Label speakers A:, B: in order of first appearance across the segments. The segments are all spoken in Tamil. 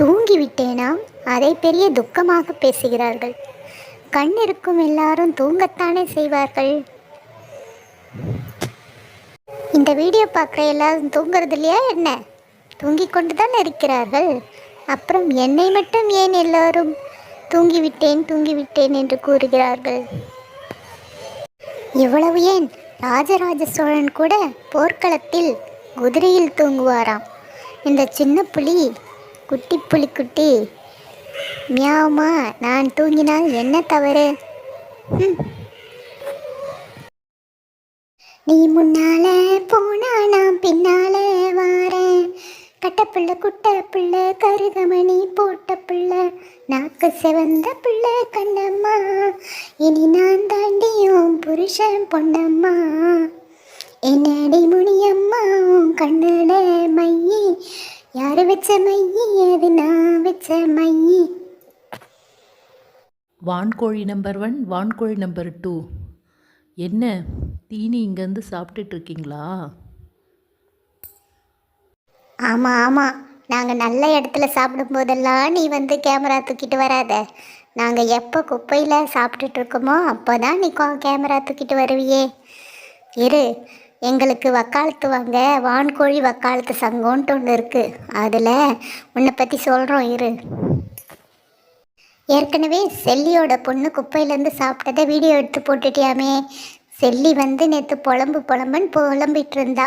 A: தூங்கிவிட்டேனா? அதை பெரிய துக்கமாக பேசுகிறார்கள். கண் இருக்கும் எல்லாரும் தூங்கத்தானே செய்வார்கள்? இந்த வீடியோ பார்க்குற எல்லாரும் தூங்குறது இல்லையா என்ன? தூங்கிக் கொண்டு தான் இருக்கிறார்கள். அப்புறம் என்னை மட்டும் ஏன் எல்லாரும் தூங்கிவிட்டேன் தூங்கிவிட்டேன் என்று கூறுகிறார்கள்? இவ்வளவு ஏன்? ராஜராஜ சோழன் கூட போர்க்களத்தில் குதிரையில் தூங்குவாராம். இந்த சின்ன புலி குட்டி புலி குட்டி. மியாவுமா நான் தூங்கினால் என்ன தவறு? நீ முன்னால போனா நான் பின்னால வாரேன். கட்டப்புள்ள குட்ட பிள்ளை கருகமணி போட்ட பிள்ளை நாக்கு செவந்த பிள்ளை கண்ணம்மா. இனி நான் தாண்டியும் புருஷன் பொண்ணம்மா என்னடி முனியம்மா உன் கண்ணட மையி யாரு வச்ச மையி அது நான் வச்ச மையி
B: வான்கோழி நம்பர் ஒன் வான்கோழி நம்பர் டூ என்ன தீனி இங்கேருந்து சாப்பிட்டுட்டு இருக்கீங்களா
A: ஆமாம் ஆமாம் நாங்கள் நல்ல இடத்துல சாப்பிடும் போதெல்லாம் நீ வந்து கேமரா தூக்கிட்டு வராத. நாங்கள் எப்போ குப்பையில் சாப்பிட்டுட்டு இருக்கோமோ அப்போ தான் நீ கோ- கேமரா தூக்கிட்டு வருவியே. இரு எங்களுக்கு வக்காலத்து வாங்க வான்கோழி வக்காலத்து சங்கம்ன்ட்டு ஒன்று இருக்குது அதில் உன்னை பற்றி சொல்கிறோம் இரு. ஏற்கனவே செல்லியோட பொண்ணு குப்பையிலேருந்து சாப்பிட்டதை வீடியோ எடுத்து போட்டுட்டியாமே. செல்லி வந்து நேற்று புலம்பு புலம்புன்னு புலம்பிகிட்டு இருந்தா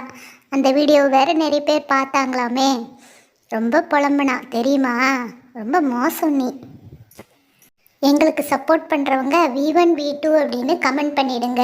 A: அந்த வீடியோ வேற நிறைய பேர் பார்த்தாங்களாமே. ரொம்ப புலம்புனா தெரியுமா? ரொம்ப மோசம் நீ. எங்களுக்கு சப்போர்ட் பண்ணுறவங்க வி ஒன் வி டூ அப்படின்னு கமெண்ட்
B: பண்ணிவிடுங்க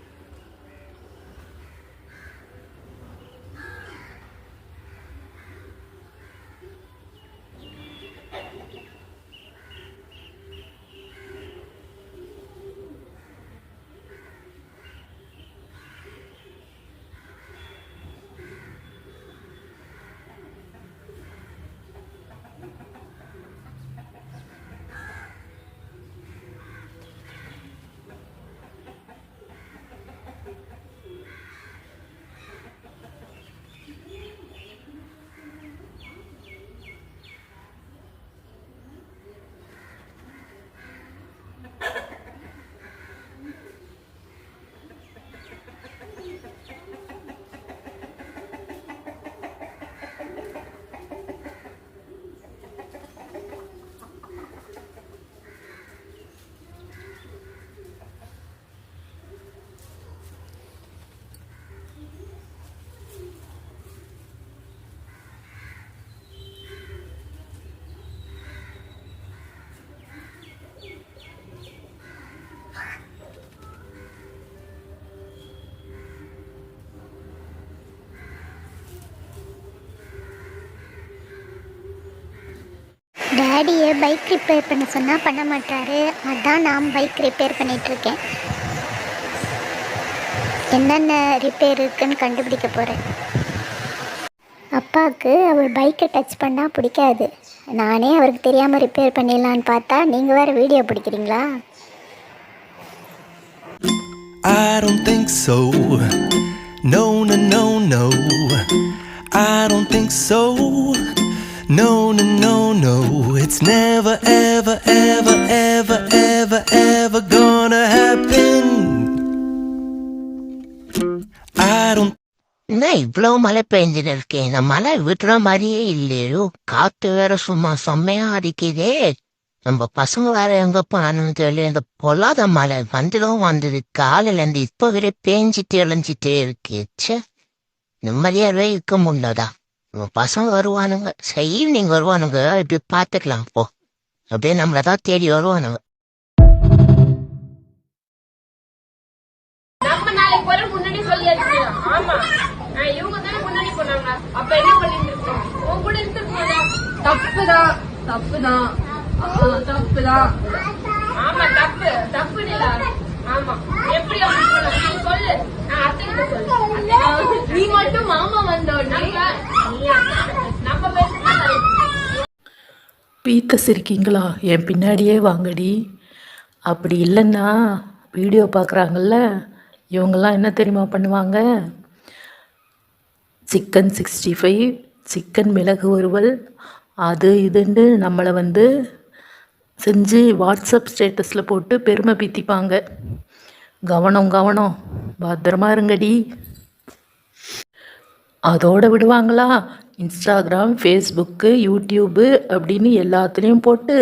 B: டேடியை பைக் ரிப்பேர் பண்ண சொன்னால் பண்ண மாட்டாரு அதான் நான் பைக் ரிப்பேர் பண்ணிகிட்ருக்கேன் என்னென்ன ரிப்பேர் இருக்குன்னு கண்டுபிடிக்க போகிறேன் அப்பாவுக்கு அவர் பைக்கை டச் பண்ணால் பிடிக்காது நானே அவருக்கு தெரியாமல் ரிப்பேர் பண்ணிடலான்னு பார்த்தா நீங்கள் வேறு வீடியோ பிடிக்கிறீங்களா
C: I don't think so. No, no, no, no. I don't think so. No, no. It's never, ever, ever, ever, ever, ever gonna happen. I don't
D: என்ன இவ்வளவு மழை பெஞ்சுட்டு இருக்கே? இந்த மழை விட்டுற மாதிரியே இல்லையோ. காத்து வேற சும்மா செம்மையா அடிக்குதே. நம்ம பசங்க வேற எங்க போனாலும் தெரியல. இந்த பொல்லாத மழை வந்துடும் வந்தது. காலையில இருந்து இப்ப வரை பேஞ்சிட்டு இழைஞ்சிட்டே இருக்கு. ச்சே. நிம்மதியாவே இருக்க முடியாதா பசங்க வருவானுங்க. சரி ஈவினிங் வருவானுங்க. இப்படி பார்த்துக்கலாம். போ. அப்படியே நம்மளை தான் தேடி வருவானுங்க.
E: நீ மட்டும் மாமா வந்தோடனே
F: பீத்த சிரிக்கீங்களா? என் பின்னாடியே வாங்கடி. அப்படி இல்லைன்னா வீடியோ பார்க்குறாங்கல்ல இவங்கெல்லாம் என்ன தெரியுமா பண்ணுவாங்க? சிக்கன் சிக்ஸ்டி ஃபைவ் சிக்கன் மிளகு வறுவல் அது இதுன்னு நம்மளை வந்து செஞ்சு வாட்ஸ்அப் ஸ்டேட்டஸில் போட்டு பெருமை பீத்திப்பாங்க. கவனம் கவனம். பத்திரமா இருங்கடி. அதோட விடுவாங்களா? இன்ஸ்டாகிராம் ஃபேஸ்புக்கு யூடியூப்பு அப்படின்னு எல்லாத்துலேயும் போட்டு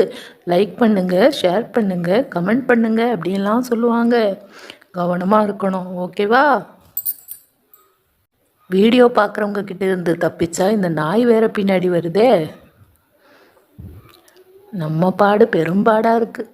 F: லைக் பண்ணுங்கள் ஷேர் பண்ணுங்கள் கமெண்ட் பண்ணுங்கள் அப்படின்லாம் சொல்லுவாங்க. கவனமாக இருக்கணும் ஓகேவா வீடியோ பார்க்குறவங்க கிட்ட இருந்து தப்பிச்சா இந்த நாய் வேற பின்னாடி வருதே. நம்ம பாடு பெரும்பாடாக இருக்குது